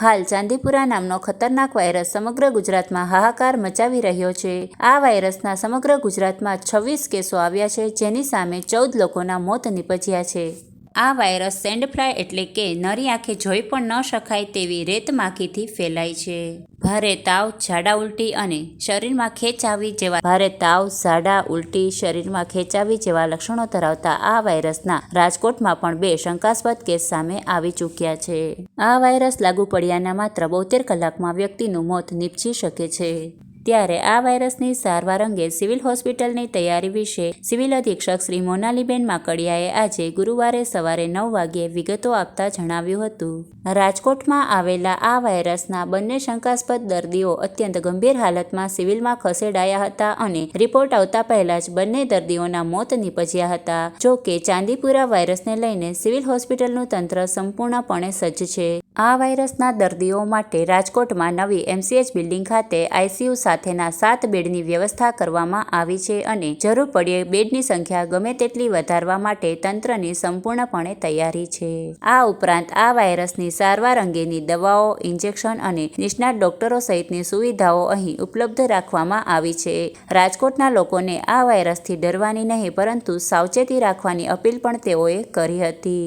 હાલ ચાંદીપુરા નામનો ખતરનાક વાયરસ સમગ્ર ગુજરાતમાં હાહાકાર મચાવી રહ્યો છે. આ વાયરસના સમગ્ર ગુજરાતમાં છવ્વીસ કેસો આવ્યા છે, જેની સામે ચૌદ લોકોના મોત નીપજ્યા છે. આ વાયરસ સેન્ડફ્લાય એટલે કે નરી આંખે જોઈ પણ ન શકાય તેવી રેત માખીથી ફેલાય છે. ભારે તાવ, ઝાડા ઉલટી અને શરીરમાં ખેંચાવી જેવા ભારે તાવ, ઝાડા ઉલટી શરીરમાં ખેંચાવી જેવા લક્ષણો ધરાવતા આ વાયરસના રાજકોટમાં પણ બે શંકાસ્પદ કેસ સામે આવી ચૂક્યા છે. આ વાયરસ લાગુ પડ્યાના માત્ર બોતેર કલાકમાં વ્યક્તિનું મોત નીપજી શકે છે. ત્યારે આ વાયરસની સારવાર અંગે સિવિલ હોસ્પિટલની તૈયારી વિશે સિવિલ અધિક્ષક શ્રી મોનાલીબેન માકડિયાએ આજે ગુરુવારે સવારે નવ વાગ્યે વિગતો આપતા જણાવ્યું હતું. રાજકોટમાં આવેલા આ વાયરસના બંને શંકાસ્પદ દર્દીઓ અત્યંત ગંભીર હાલતમાં સિવિલમાં ખસેડાયા હતા અને રિપોર્ટ આવતા પહેલા જ બંને દર્દીઓના મોત નીપજ્યા હતા. જો કે ચાંદીપુરા વાયરસને લઈને સિવિલ હોસ્પિટલનું તંત્ર સંપૂર્ણપણે સજ્જ છે. આ વાયરસના દર્દીઓ માટે રાજકોટમાં નવી એમસીએચ બિલ્ડિંગ ખાતે આઈસીયુ સાથેના સાત બેડની વ્યવસ્થા કરવામાં આવી છે અને જરૂર પડે બેડની સંખ્યા ગમે તેટલી વધારવા માટે તંત્રની સંપૂર્ણપણે તૈયારી છે. આ ઉપરાંત આ વાયરસની સારવાર અંગેની દવાઓ, ઇન્જેક્શન અને નિષ્ણાત ડોક્ટરો સહિતની સુવિધાઓ અહીં ઉપલબ્ધ રાખવામાં આવી છે. રાજકોટના લોકોને આ વાયરસથી ડરવાની નહીં, પરંતુ સાવચેતી રાખવાની અપીલ પણ તેઓએ કરી હતી.